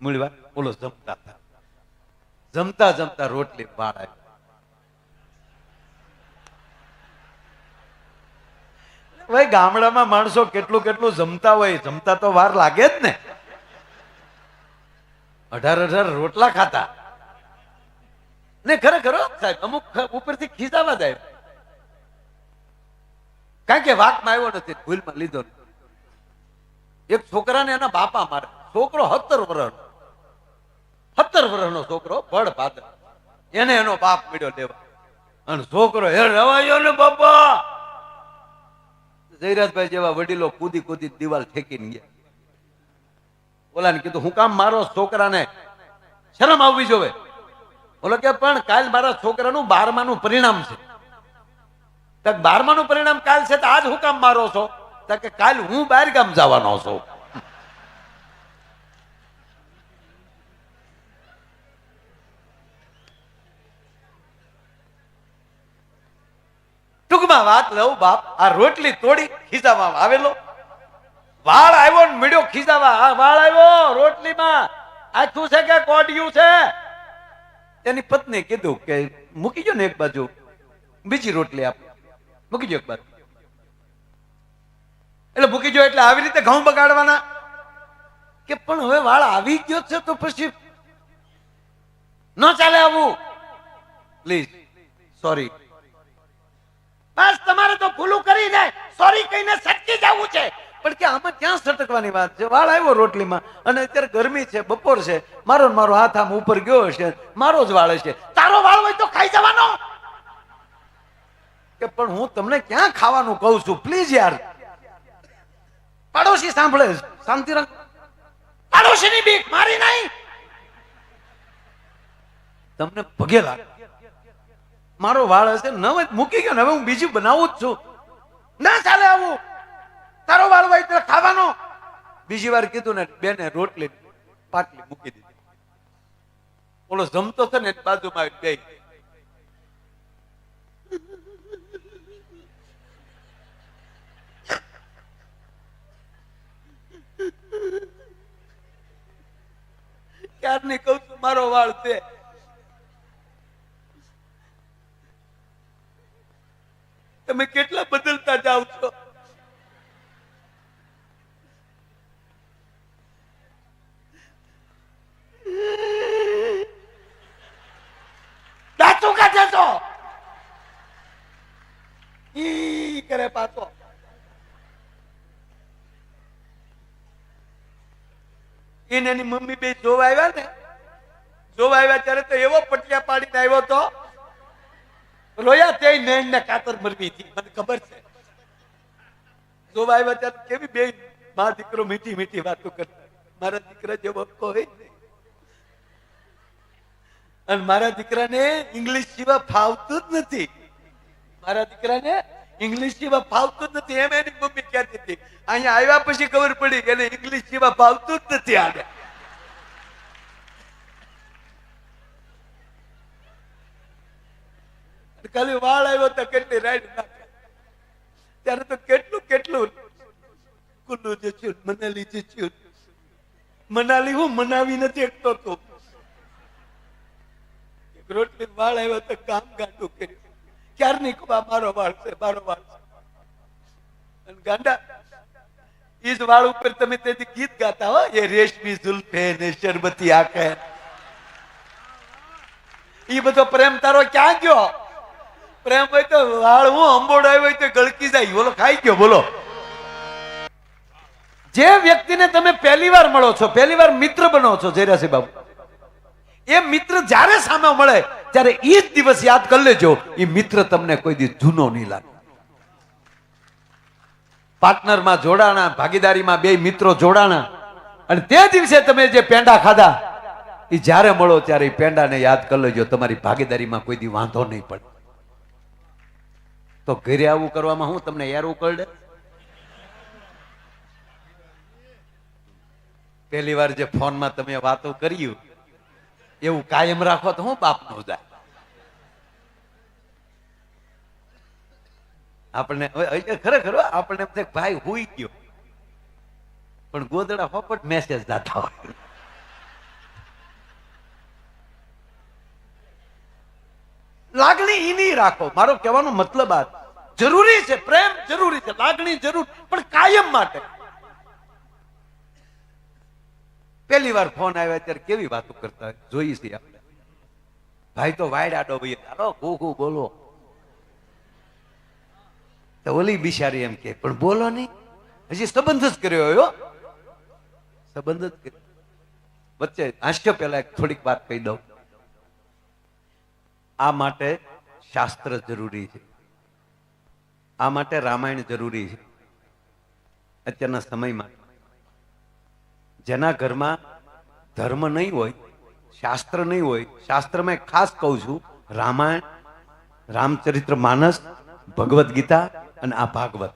મૂળવા બોલો જમતા જમતા જમતા રોટલી વાળ આવી ભાઈ, ગામડામાં માણસો કેટલું કેટલું જમતા હોય, જમતા તો વાર લાગે જ ને. અઢાર અઢાર રોટલા ખાતા. ને ખરેખર સાહેબ, અમુક ઉપરથી ખીજાવા જાય. કારણ કે વાકમાં આવ્યો નથી, ભૂલમાં લીધો એક છોકરાને એના બાપા મારે, છોકરો સત્તર વર્ષનો સત્તર વર્ષનો છોકરો ભડ ભાદર એને એનો બાપ મળ્યો લેવા. અને છોકરો હે, રવાયો ને બાપા. જયરાજભાઈ જેવા વડીલો કૂદી કૂદી દિવાલ ઠેકીને ગયા. ઓલાને કીધું, હું કામ મારો છોકરાને શરમ આવવી જોવે? બોલો કે, પણ કાલ મારા છોકરાનું બારમાનું પરિણામ છે. બારમાનું પરિણામ કાલ છે તો આજ હું કામ મારો છો? કે કાલ હું બહાર ગામ જવાનો છું. ટૂંકમાં વાત લઉં બાપ, આ રોટલી તોડી ખીજામાં આવેલો વાળ આવ્યો ને મીડ્યો ખીચાવા આ વાળ આવ્યો રોટલીમાં. આખું છે કે કોડિયું છે? તેની પત્ની કીધું કે મૂકી જો ને એક બાજુ. બીજી રોટલી આપ. મૂકી જો એક બાજુ. એટલે મૂકી જો એટલે આવી રીતે ઘઉં બગાડવાના. કે પણ હવે વાળ આવી ગયો છે તો પછી ન ચાલે આવું. Please, sorry. બસ તમારે તો ભૂલું કરીને સોરી કહીને સટકી જવું છે. પણ કે આમાં ક્યાં સટકવાની વાત છે? વાળ આવ્યો રોટલીમાં અને અત્યારે ગરમી છે, બપોર છે. મારો મારો હાથ આમ ઉપર ગયો હશે. મારો જ વાળ હશે. તારો વાળ હોય તો ખાઈ જવાનો. કે પણ હું તમને ક્યાં ખાવાનું કહું છું? પ્લીઝ યાર. પાડોશી સાંભળે શાંતિ રાખ. પાડોશીની બીક મારી નહીં. તમને પગે લાગે. મારો વાળ હશે, નવ મૂકી ગયો ને હવે હું બીજું બનાવું જ છું. ના ચાલે આવું. તારો વાળ હોય ખાવાનો. બીજી વાર કીધું ને બેને રોટલી પાટલી મૂકી દીધી. ઓલો જમતો છે ને બાજુમાં બે ક્યારની કહું છું, મારો વાળ છે? તમે કેટલા બદલતા જાવ છો? દાંતું કરે પાછો. એને એની મમ્મી બે જોવા આવ્યા ને? જોવા આવ્યા ત્યારે તો એવો પટિયા પાડીને આવ્યો તો રોયા તે નૈન ને કાતર મરવી હતી. મને ખબર છે. જો ભાઈ ત્યારે કેવી બે મા દીકરો મીઠી મીઠી વાતો કરતા. મારા દીકરા જેવો કોઈ અને મારા દીકરાને ઇંગ્લિશ સિવાય ફાવતું જ નથી. મારા દીકરાને ઇંગ્લિશ સિવાય ફાવતું જ નથી. એમ એની મમ્મી કહેતી હતી. અહીંયા આવ્યા પછી ખબર પડી કે એને ઇંગ્લિશ સિવાય ફાવતું જ નથી આને. ખાલી વાળ આવ્યો તો કેટલી રાઈડ ત્યારે તો કેટલું કેટલું કુલ્લુ જે મનાલી જે મનાલી હું મનાવી નથી એકતો તો. રોટલી વાળ આવ્યો તો કામ ગાંડું કર્યું. ક્યારની કબા મારો વાળ છે, મારો વાળ છે. અને ગાંડા એ જ વાળ ઉપર તમે તેથી ગીત ગાતા હો, એ રેશમી જુલ્ફે ને શરબતી આખે. એ બધો પ્રેમ તારો ક્યાં ગયો? પ્રેમ હોય તો વાળ હું અંબોડાય હોય તો ગળકી જાય. બોલો, ખાઈ ગયો, બોલો. જે વ્યક્તિને તમે પહેલી વાર મળો છો, પહેલી વાર મિત્ર બનો છો જયરાસિંહ બાબુ, એ મિત્ર જ્યારે સામે મળે, ત્યારે એ જ દિવસ યાદ કરી લેજો એ મિત્ર તમને કોઈ દી જૂનો નહીં લાગે. પાર્ટનરમાં જોડાણા, ભાગીદારીમાં બે મિત્રો જોડાણા, અને તે દિવસે તમે જે પેંડા ખાધા એ જ્યારે મળો ત્યારે એ પેંડાને યાદ કરી લેજો, તમારી ભાગીદારીમાં કોઈ દી વાંધો નહીં પડે. તો ઘરે આવું કરવામાં હું તમને યાર ઉકળડે? પહેલી વાર જે ફોનમાં તમે વાતો કર્યું, એવું કાયમ રાખો તો હું બાપનું જાય. આપણને ખરેખર આપણને ભાઈ હુઈ ગયો. પણ ગોદડા ફોપટ મેસેજ દાતા હોય લાગણી એની રાખો. મારો કહેવાનો મતલબ આ જરૂરી છે, પ્રેમ જરૂરી છે, લાગણી જરૂર, પણ કાયમ માટે. પહેલી વાર ફોન આવ્યા ત્યારે કેવી વાતો કરતા જોઈ છે આપણે. ભાઈ તો વાયડ આડો ભાઈ હાલો ઘુ ઘુ બોલો. તો ઓલી બિચારી એમ કે, પણ બોલો નહીં. હજી સંબંધ જ કર્યો હોય સંબંધ જ કર્યો. વચ્ચે હાસ્ય પહેલા થોડીક વાત કહી દઉં. આ માટે શાસ્ત્ર જરૂરી છે. આ માટે રામાયણ જરૂરી છે. અત્યારના સમયમાં જેના ઘરમાં ધર્મ નહીં હોય, શાસ્ત્ર નહીં હોય, શાસ્ત્રમાં ખાસ કહું છું, રામાયણ, રામચરિત્ર, માનસ, ભગવદ્ ગીતા અને આ ભાગવત.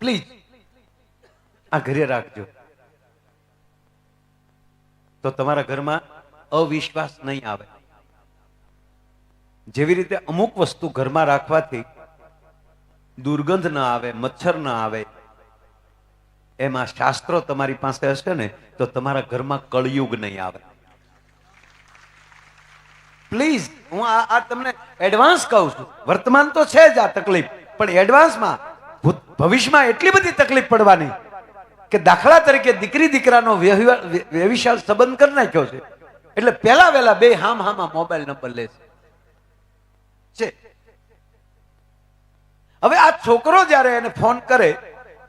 પ્લીઝ, આ ઘરે રાખજો. તો તમારા ઘરમાં અવિશ્વાસ નહીં આવે. જેવી રીતે અમુક વસ્તુ ઘરમાં રાખવાથી દુર્ગંધ ના આવે, મચ્છર ના આવે, એમાં શાસ્ત્રો તમારી પાસે હશે ને, તો તમારા ઘરમાં કળયુગ નહીં આવે. પ્લીઝ હું આ તમને એડવાન્સ કહું છું. વર્તમાન તો છે જ આ તકલીફ, પણ એડવાન્સમાં ભવિષ્યમાં એટલી બધી તકલીફ પડવાની કે દાખલા તરીકે દીકરી દીકરાનો વ્યવહાર વ્યવિશાળ સંબંધ કરી નાખ્યો છે. એટલે પહેલા વહેલા બે હામ હામાં મોબાઈલ નંબર લે છે. હવે આ છોકરો જ્યારે એને ફોન કરે,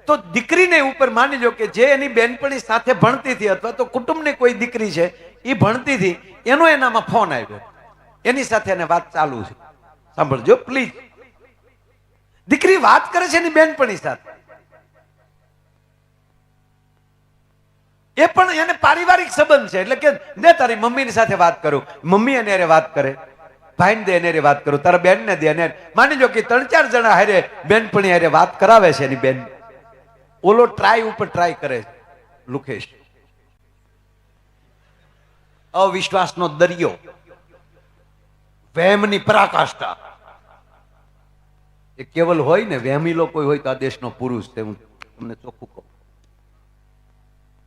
તો દીકરીને ઉપર માની લો કે જે એની બેનપણી સાથે ભણતી હતી અથવા તો કુટુંબની કોઈ દીકરી છે એ ભણતી હતી, એનો એનામાં ફોન આવ્યો. એની સાથે એને વાત ચાલુ છે. સાંભળજો પ્લીઝ દીકરી વાત કરે છે એની બેનપણી સાથે. એ પણ એને પારિવારિક સંબંધ છે, એટલે કે ને તારી મમ્મીની સાથે વાત કરું. મમ્મી એને વાત કરે. ભાઈને દે એને વાત કરું, તારા બેન ને દે માની જો કે ત્રણ ચાર જણા હારે બેનપણી હારે વાત કરાવે છે એની બેન ઓલો ટ્રાય ઉપર ટ્રાય કરે લુકેશ. અવિશ્વાસનો દરિયો. વહેમની પરાકાષ્ઠા. એ કેવલ હોય ને વહેમી લોકો હોય તો આ દેશનો પુરુષ છે, હું તમને ચોખ્ખું કહું.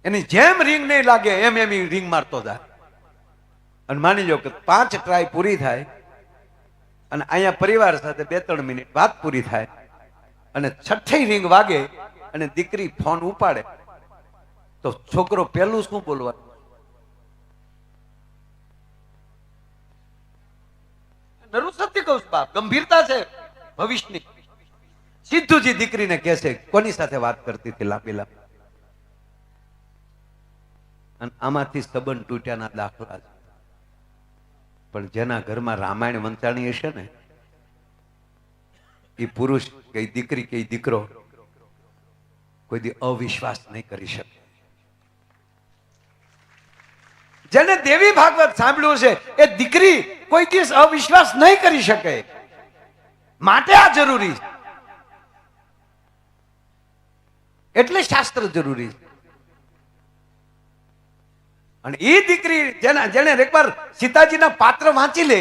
એની જેમ રિંગ નહીં લાગે, એમ એમ રિંગ મારતો જાય. અને માની લો કે પાંચ ટ્રાય પૂરી થાય અને અહીંયા પરિવાર સાથે બે ત્રણ મિનિટ વાત પૂરી થાય. અને છઠ્ઠી રિંગ વાગે અને દીકરી ફોન ઉપાડે. તો છોકરો પેલું શું બોલવાનું નરું સત્ય કહું છું ગંભીરતા છે, ભવિષ્યની. સીધું જ દીકરીને કહેશે કોની સાથે વાત કરતી હતી લાંબી લાંબી અને આમાંથી સંબંધ તૂટ્યાના દાખલા છે. પણ જેના ઘરમાં રામાયણ વંચાણી હશે ને એ પુરુષ કે દીકરી કે દીકરો કોઈ અવિશ્વાસ નહીં કરી શકે. જેને દેવી ભાગવત સાંભળ્યું છે, એ દીકરી કોઈ દિવસ અવિશ્વાસ નહીં કરી શકે. માટે આ જરૂરી. એટલે શાસ્ત્ર જરૂરી. છે અને એ દીકરી જેના જેને એકવાર સીતાજીના પાત્ર વાંચી લે.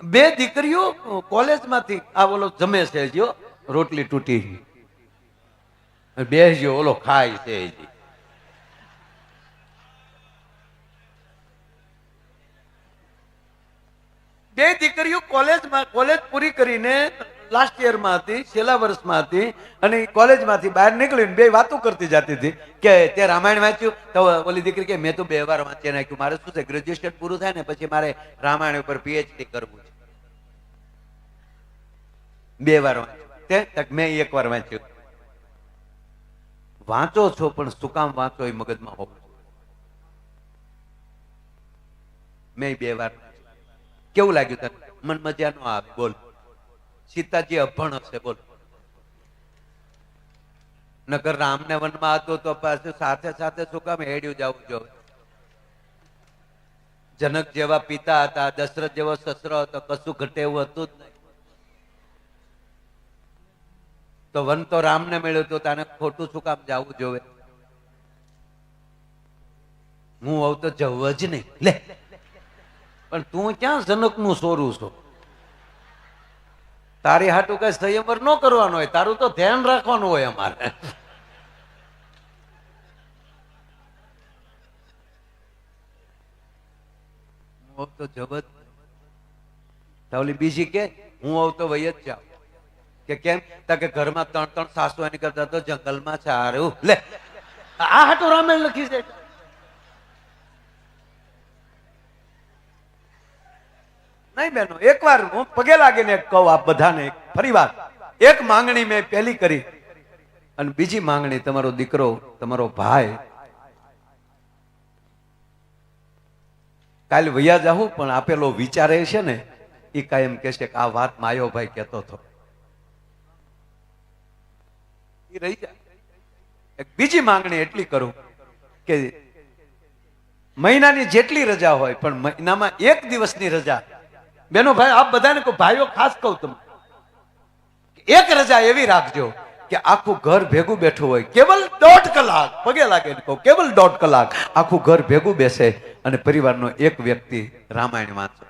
બે દીકરીઓ કોલેજમાંથી આ ઓલો જમે છે જો, રોટલી તૂટી બે જો, ઓલો ખાય છે બે દીકરીઓ કોલેજમાં કોલેજ પૂરી કરીને લાસ્ટ યરમાં હતી છેલ્લા વર્ષમાં હતી અને કોલેજમાંથી બહાર નીકળીને બે વાતો કરતી જતી હતી કે તે રામાયણ વાંચ્યું, તો ઓલી દીકરી કે, મેં તો બે વાર વાંચી નાખ્યું. મારે શું છે ગ્રેજ્યુએશન પૂરું થાય ને પછી મારે રામાયણ ઉપર પીએચડી કરવું છે. બે વાર વાંચ્યું. મેં એક વાર વાંચ્યું. વાંચો છો, પણ શું કામ વાંચો એ મગજમાં હોવું મેં બે વાર. કેવું લાગ્યું તને? મન મજા નો આવે, બોલ. સીતાજી અભણ હશે, બોલો. નગર રામને વનમાં હતો તો પાછું સાથે સાથે શું કામ હેડ્યું જવું જો. જનક જેવા પિતા હતા, દશરથ જેવો સસરો હતો, કશું ઘટે એવું હતું જ નહીં. તો વન તો રામને મળ્યું તો તને ખોટું શું કામ જવું જોવે? હું આવું તો જવું જ નહીં. લે. પણ તું ક્યાં જનકનું સોરું છો? તારી હાટું કઈ સંયમર ન કરવાનો હોય, તારું તો ધ્યાન રાખવાનું હોય અમારે. તો જબત તાવલી બીજી કે, હું આવું તો વહી જ જાઉં કે કેમ? તા ઘરમાં ત્રણ ત્રણ સાસુ એની કરતા તો જંગલમાં સારું લે, આ હાટું રામાયણ લખી છે. નહીં બેનો, એકવાર હું પગે લાગીને કહું આપ બધાને ફરી વાર એક માંગણી મેં પહેલી કરી અને બીજી માંગણી તમારો દીકરો, તમારો ભાઈ. કાલે વૈયા જાઉં, પણ આપેલો વિચારે છે ને એ કાયમ કહેશે કે આ વાત માયો ભાઈ કહેતો હતો. એ રહી જાય બીજી માંગણી એટલી કરું કે મહિનાની જેટલી રજા હોય, પણ મહિનામાં એક દિવસની રજા બેનો ભાઈ, આપ બધાને કહું ભાઈઓ ખાસ કહું તમે એક રજા એવી રાખજો કે આખું ઘર ભેગું બેઠું હોય. કેવલ દોઢ કલાક, પગે લાગે કહું, કેવલ દોઢ કલાક આખું ઘર ભેગું બેસે અને પરિવારનો એક વ્યક્તિ રામાયણ વાંચે.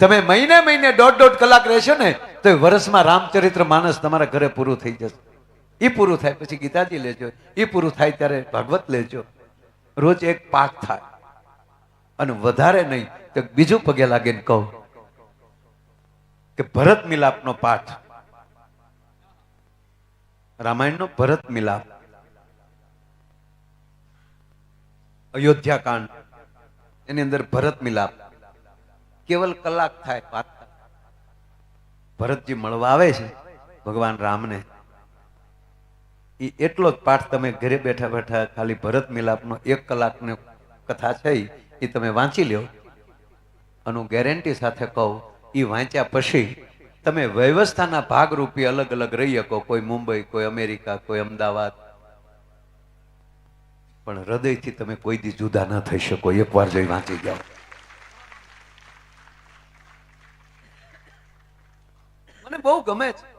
તમે મહિને મહિને દોઢ દોઢ કલાક રહેશો ને, તો વર્ષમાં રામચરિત્ર માનસ તમારા ઘરે પૂરું થઈ જશે. એ પૂરું થાય, પછી ગીતાજી લેજો. એ પૂરું થાય ત્યારે ભાગવત લેજો. રોજ એક પાઠ થાય. અને વધારે નહીં, તો બીજું પગે લાગીને કહું કે ભરત મિલાપનો પાઠ. રામાયણનો ભરત મિલાપ. અયોધ્યા કાંડ એની અંદર ભરત મિલાપ. કેવલ કલાક થાય વાત. ભરતજી મળવા આવે છે, ભગવાન રામને. એ એટલો જ પાઠ તમે ઘરે બેઠા બેઠા ખાલી ભરત મિલાપનો એક કલાકનો કથા છે એ તમે વાંચી લ્યો. અને ગેરંટી સાથે કહું એ વાંચ્યા પછી તમે વ્યવસ્થાના ભાગરૂપી અલગ અલગ રહી શકો, કોઈ મુંબઈ, કોઈ અમેરિકા, કોઈ અમદાવાદ. પણ હૃદયથી તમે કોઈ દી જુદા ન થઈ શકો, એકવાર જઈ વાંચી જાઓ. મને બહુ ગમે છે.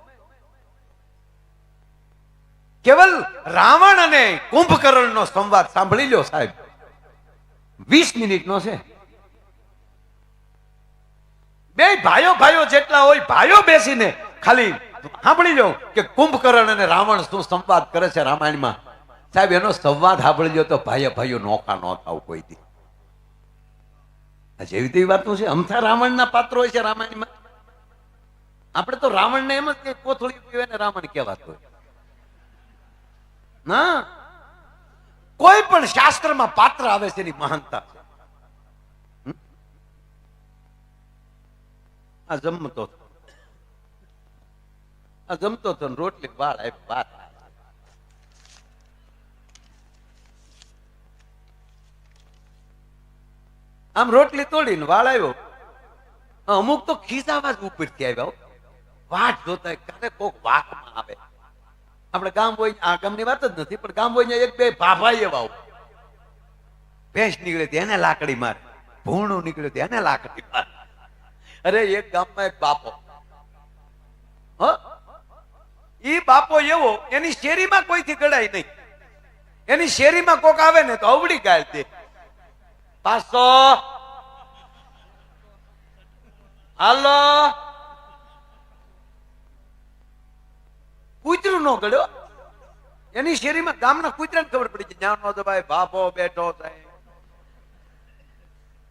કેવલ રાવણ અને કુંભકર્ણ નો સંવાદ સાંભળી લો સાહેબ. વીસ મિનિટનો છે. બે ભાઈઓ ભાઈઓ જેટલા હોય, ભાઈઓ બેસીને ખાલી સાંભળી લો કે કુંભકર્ણ અને રાવણ શું સંવાદ કરે છે રામાયણમાં? સાહેબ, એનો સંવાદ સાંભળી લો તો ભાઈએ ભાઈઓ નોખા ન થાવ કોઈ દી. જેવી તેવી વાતો છે? અમથા રાવણના પાત્રો હોય છે રામાયણમાં? આપણે તો રાવણને એમ જ કોથળી પીવે ને રાવણ કહેવાતો હોય. ના કોઈ પણ શાસ્ત્રમાં પાત્ર આવે છે એની મહાનતા. આ જમતો આ જમતો હતો રોટલી વાળ આવી બાર આમ રોટલી તોડીને વાળ આવ્યો અમુક તો ખીસાવા જ ઉપરથી આવ્યા. વાટ જોતા ક્યારે કોક વાકમાં આવે. આપણે ગામ હોય, આ ગામની વાત જ નથી, પણ ગામ હોય એક બે ભાભા એવા ભેંસ નીકળે તો લાકડી મારે, ભૂણું નીકળે તો લાકડી મારે. અરે, એક ગામમાં એક બાપો. હ? ઈ બાપો એવો, એની શેરીમાં કોઈથી ગડાય નહીં. એની શેરીમાં કોક આવે ને તો અવડી ગાય દે. પાસો હાલો. નો ગળ્યો? એની શેરીમાં ગામના કૂતરાને ખબર પડી કે જ્ઞાન તો ભાઈ બાપો બેઠો છે.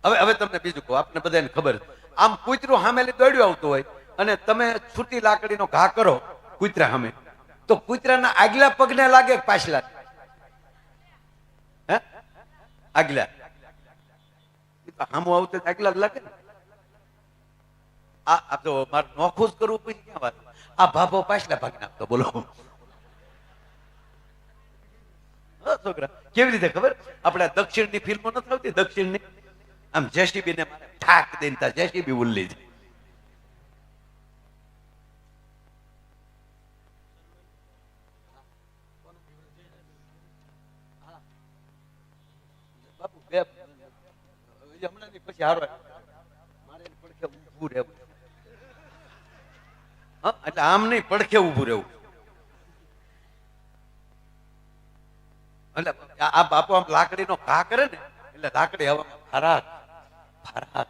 હવે હવે તમને બીજું કહું, આપને બધાને ખબર આમ કૂતરું સામેલી દોડ્યું આવતું હોય અને તમે છૂટી લાકડીનો ઘા કરો કૂતરા સામે, તો કૂતરાના આગલા પગને લાગે પાછલા? હે? આગલા. સામું આવતું આગલા લાગે ને. આ તો મારે નોખું જ કરવું પછી ક્યાં વાત? આ ભાભો પાછલા ભાગ આપતો, બોલો. હા, છોકરા. કેવી રીતે ખબર? આપણે દક્ષિણની ફિલ્મો નથી આવતી? દક્ષિણની? આમ જેસીબી ને ઠાક દઈને તા જેસીબી ઉલ્લી જાય. એટલે આમ નહીં પડખે ઊભું રહેવું એટલે આ બાપુ આમ લાકડીનો ઘા કરે ને, એટલે લાકડી હવામાં ફરાક ફરાક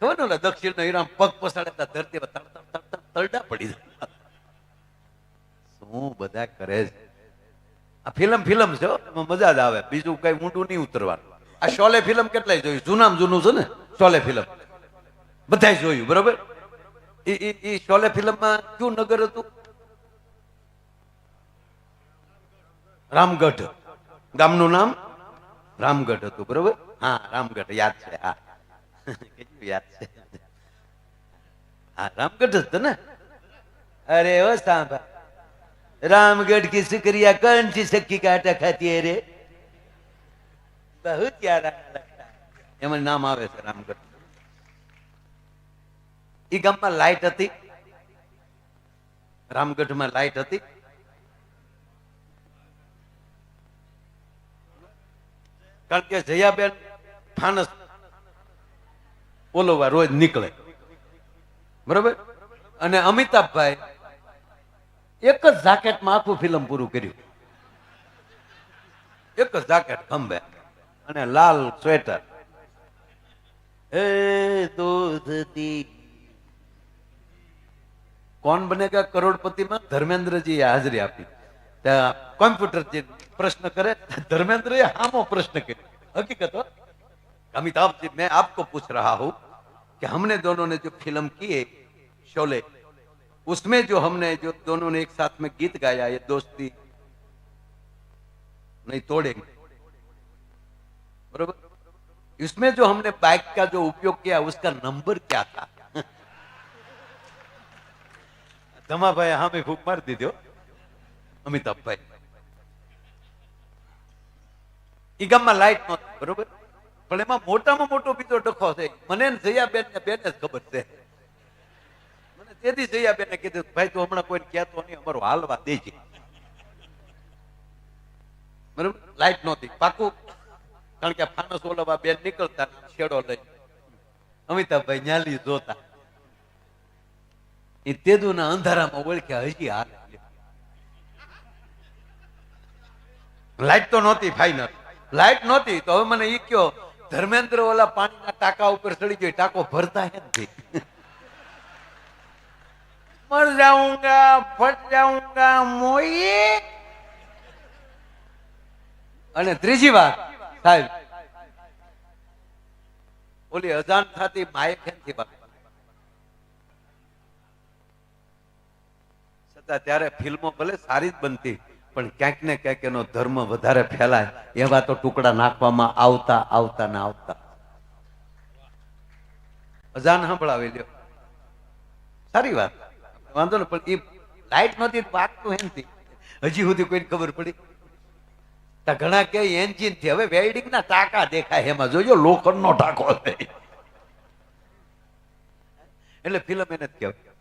ખબર ને દક્ષિણ નો હીરામ પગ પસાડે ધરતી તરડા પડી જાય. શું બધા કરે છે? આ ફિલ્મ ફિલ્મ છે એમાં મજા જ આવે. બીજું કઈ ઊંડું નહીં ઉતરવાનું. આ શોલે ફિલ્મ કેટલાય જોયું? જૂનામ જૂનું છે ને, શોલે ફિલ્મ. બધાય જોયું, બરોબર? એ શોલે ફિલ્મમાં કયું નગર હતું? રામગઢ. ગામનું નામ રામગઢ હતું બરોબર હા રામગઢ યાદ છે હા કેટલું યાદ છે હા રામગઢ જ હતું ને અરે ઓ સાંભા रामगढ़ की शुक्रिया कौन सी सखी का आटा खाती है रे बहुत प्यारा लगता है એમાં નામ આવે છે રામગઢ ઈ ગામમાં લાઈટ હતી રામગઢમાં લાઈટ હતી કારણ કે જયાબેન ફાનસ ઓલોવા રોજ નીકળે. બરોબર? અને અમિતાભભાઈ એક જ જાકેટમાં આખું ફિલ્મ પૂરું કર્યું. એક જ જાકેટ ખંભે. અને લાલ સ્વેટર. એ દૂધતી કોણ કોણ બનેગા કરોડપતિમાં? ધર્મેન્દ્રજી હાજરી આપી. ત્યાં કોમ્પ્યુટરજી પ્રશ્ન કરે धर्मेंद्र हामो प्रश्न કર્યો हकीकत हो अमिताभ जी मैं आपको पूछ रहा हूं कि हमने दोनों ने जो फिल्म की है शोले उसमें जो हमने जो दोनों ने एक साथ में गीत गाया ये दोस्ती नहीं तोड़ेंगे बरोबर इसमें जो हमने बाइक का जो उपयोग किया उसका नंबर क्या था धमा भाई हमें फूक मार दी दो અમિતાભ ભાઈ ઈ ગામમાં લાઈટ નહોતી, બરોબર? પણ એમાં મોટામાં મોટો બીજો ડખો છે. મને જયાબેન ને બેન જ ખબર છે. મને તેથી જયાબેન ને કીધું, ભાઈ, તું હમણાં કોઈ કહેતો નહીં, અમારું હાલવા દેજે. બરોબર? લાઈટ નહોતી. પાકું, કારણ કે ફાનસ ઓલવા બેન નીકળતા છેડો લઈ અમિતાભભાઈ ન્યાલી જોતા. એ તેદુના અંધારામાં ઓળખ્યા હજી હાલે. લાઈટ તો નહોતી ફાઈનલ લાઈટ નહોતી, તો હવે મને એ કયો ધર્મેન્દ્ર ઓલા પાણીના ટાંકા ઉપર ચડી ગયો ટાંકો ભરતા હે નથી. મર જાઉંગા, ફટ જાઉંગા, મોઈ. અને ત્રીજી વાત, સાહેબ. ઓલી અજાન થતી માયકથી વાત છતાં ત્યારે ફિલ્મો ભલે સારી જ બનતી. પણ ક્યાંક ને ક્યાંક એનો ધર્મ વધારે ફેલાય, એવા તો ટુકડા નાખવામાં આવતા આવતા ને આવતા. અજાન સાંભળાવી લ્યો. સારી વાત. વાંધો ને, પણ એ લાઈટ નહોતી વાગતું એમથી હજી સુધી કોઈને ખબર પડી? તા ઘણા કે એન્જિનથી, હવે વેલ્ડિંગ ના ટાંકા દેખાય એમાં જોજો લોખંડ નો ટાંકો એટલે ફિલ્મ એને જ કહેવાય